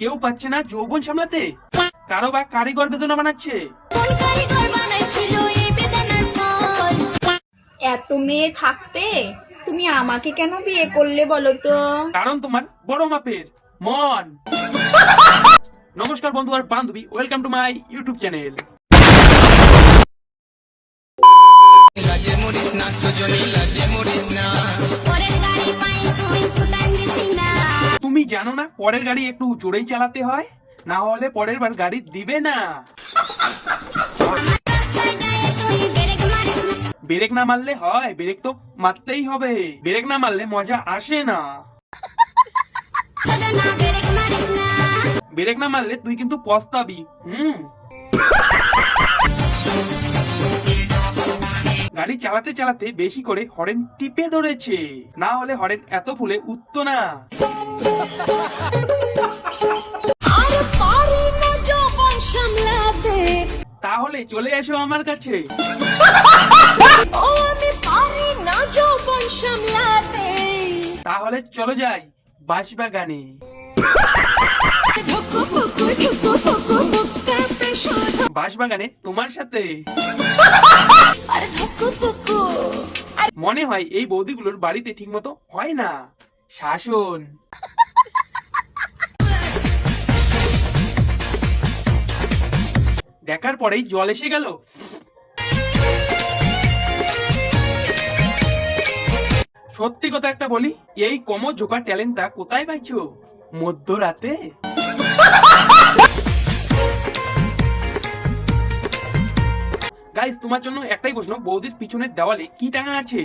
কেউ পাচ্ছে না যৌবন সামলাতে। কারও বা কারিগর বেদনা বানাচ্ছে। কোন কারিগর বানাইছিল এই বেদানার ফল? এত মেয়ে থাকতে তুমি আমাকে কেন বিয়ে করলে বলো তো? কারণ তোমার বড় মাপের মন। নমস্কার বন্ধু আর বান্ধবী welcome to my YouTube channel পরের গাড়ি তুমি জানো না পরের গাড়ি একটু জোরেই চালাতে হয়? না হলে পরের বার গাড়ি দিবে না। ব্রেক না মারলে হয়, ব্রেক তো মারতেই হবে। ব্রেক না মারলে মজা আসে না। ব্রেক না মারলে তুই কিন্তু পস্তাবি, হুম? গাড়ি চালাতে চালাতে বেশি করে হরেন টিপে ধরেছে। না হলে হরেন এত ফুলে উঠত না। তাহলে চলে এসো আমার কাছে। ও আমি পারি না যৌবন সামলাতে। তাহলে চলো যাই বাঁশবাগানে। পুকু বুকে প্রেশার বাঁশবাগানে তোমার সাথে। মনে হয় এই বৌদিগুলোর বাড়িতে ঠিকমতো হয় না। শাসন। দেখার পরেই জল এসে গেল। সত্যি কথা একটা বলি, এই কম জোকার ট্যালেন্টটা কোথায় পাইছো? মধ্যরাতে? গাইস, তোমার জন্য একটাই প্রশ্ন, বৌদির পিছনের দেওয়ালে কি টাঙা আছে?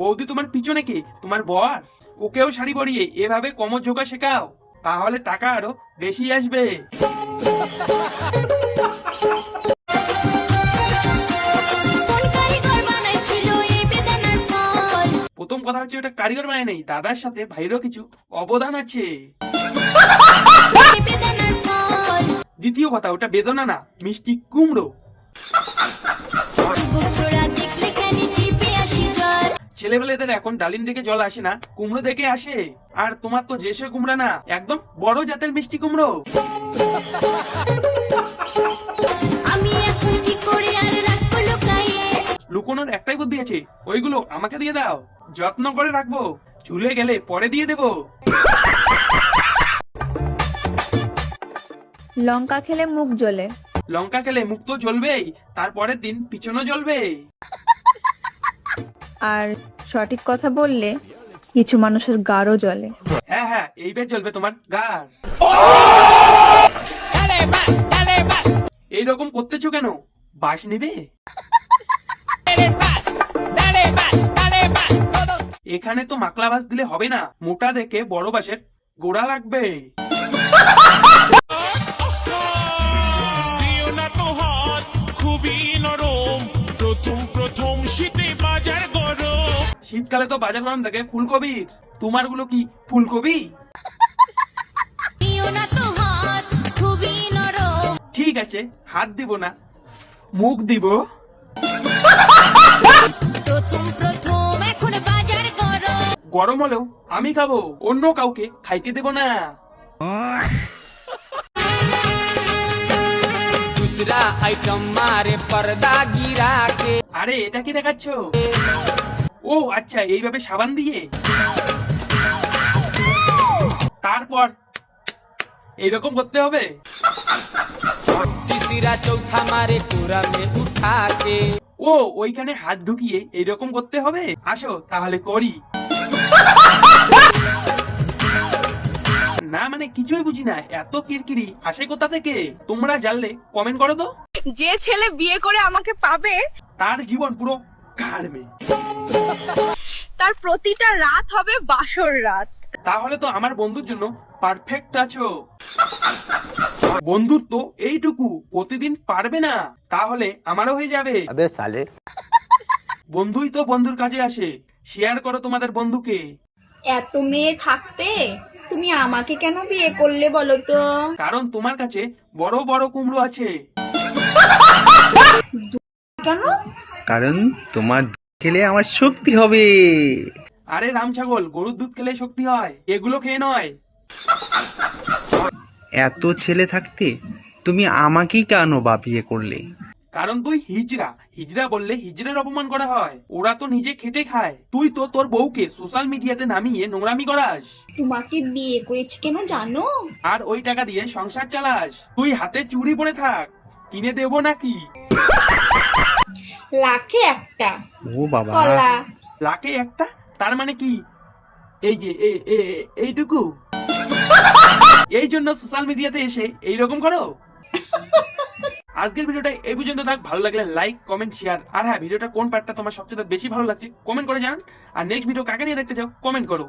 বৌদি তোমার পিছনে কে? তোমার বর? ওকেও শাড়ি পরিয়ে এভাবে কমর ঝোঁকা শেখাও। তাহলে টাকা আরও বেশি আসবে। প্রথম কথা হচ্ছে ওটা কারিগর মানে নেই দাদার সাথে ভাইরও কিছু অবদান আছে। দ্বিতীয় কথা ওটা বেদনা না মিষ্টি কুমড়ো। ছেলেবেলেদের এখন ডালিম দেখে জল আসে না কুমড়ো দেখে আসে। আর তোমার তো যেসে কুমড়া না একদম বড় জাতের মিষ্টি কুমড়ো। আমি এখন কি করে আর রাখব লুকাইয়ে লুকোনোর একটাই বুদ্ধি আছে ওইগুলো আমাকে দিয়ে দাও। যত্ন করে রাখব চুলে গেলে পরে দিয়ে দেবো। লঙ্কা খেলে মুখ জ্বলে। লঙ্কা খেলে মুখ তো জ্বলবেই তারপরের দিন পিছনও জ্বলবে আর সঠিক কথা বললে কিছু মানুষের গাঢ় জ্বলে। হ্যাঁ হ্যাঁ এইবার জ্বলবে তোমার গার এইরকম করতেছো কেন? বাস নিবে? এখানে তো মাকলা বাস দিলে হবে না। মোটা দেখে বড় বাসের গোড়া লাগবে। না তো হাত খুবই নরম। প্রথম শীতকালে তো বাজার গরম থাকে ফুলকপির তোমারগুলো কি ফুলকপি? ঠিক আছে হাত দিব না মুখ দিব। গরম। হলেও আমি খাব অন্য কাউকে খাইতে দেব না। আরে এটা কি দেখাচ্ছ? ও আচ্ছা এইভাবে সাবান দিয়ে? তারপর এইরকম করতে হবে? চৌথা ও ওইখানে হাত ঢুকিয়ে এইরকম করতে হবে? আসো তাহলে করি। না মানে কিছুই বুঝি না এত কিরকিরি। আসে কোথা থেকে? তোমরা জানলে কমেন্ট করো তো। যে ছেলে বিয়ে করে আমাকে পাবে তার জীবন পুরো তার প্রতিটা রাত হবে বাসর রাত। তাহলে তো আমার বন্ধুর জন্য পারফেক্ট আছো। বন্ধুত্ব এইটুকু প্রতিদিন পারবে না। তাহলে আমারও হয়ে যাবে। সালে। বন্ধুই তো বন্ধুর কাজে আসে। শেয়ার করো তোমাদের বন্ধুকে। এত মেয়ে থাকতে তুমি আমাকে কেন বিয়ে করলে বলো তো? কারণ তোমার কাছে বড় বড় কুমড়ো আছে। কেন? কারণ তোমার খেলে আমার শক্তি হবে। আরে রাম ছাগল গরুর দুধ খেলে শক্তি হয় এগুলো খেয়ে নয়। এত ছেলে থাকতে তুমি আমাকেই কেন বাপিয়ে করলে? কারণ তুই হিজড়া হিজড়া বললে হিজড়ের অপমান করা হয়। ওরা তো নিজে খেটে খায়। তুই তো তোর বউকে সোশ্যাল মিডিয়াতে নামিয়ে নোংরামি করাস। তোমাকে বিয়ে করেছি কেন জানো? আর ওই টাকা দিয়ে সংসার চালাস। তুই হাতে চুড়ি পরে থাক। কিনে দেবো নাকি? লাখে একটা। ও বাবা। কলা। লাকে একটা? তার মানে কি? এই যে এইটুকু? এই জন্য সোশ্যাল মিডিয়াতে এসে এইরকম করো? আজকের ভিডিওটা এই পর্যন্ত থাক। ভালো লাগলে লাইক কমেন্ট শেয়ার আর হ্যাঁ ভিডিওটা কোন পার্টটা তোমার সবচেয়ে বেশি ভালো লাগছে কমেন্ট করে জানান। আর নেক্সট ভিডিও কাকে নিয়ে দেখতে চাও কমেন্ট করো।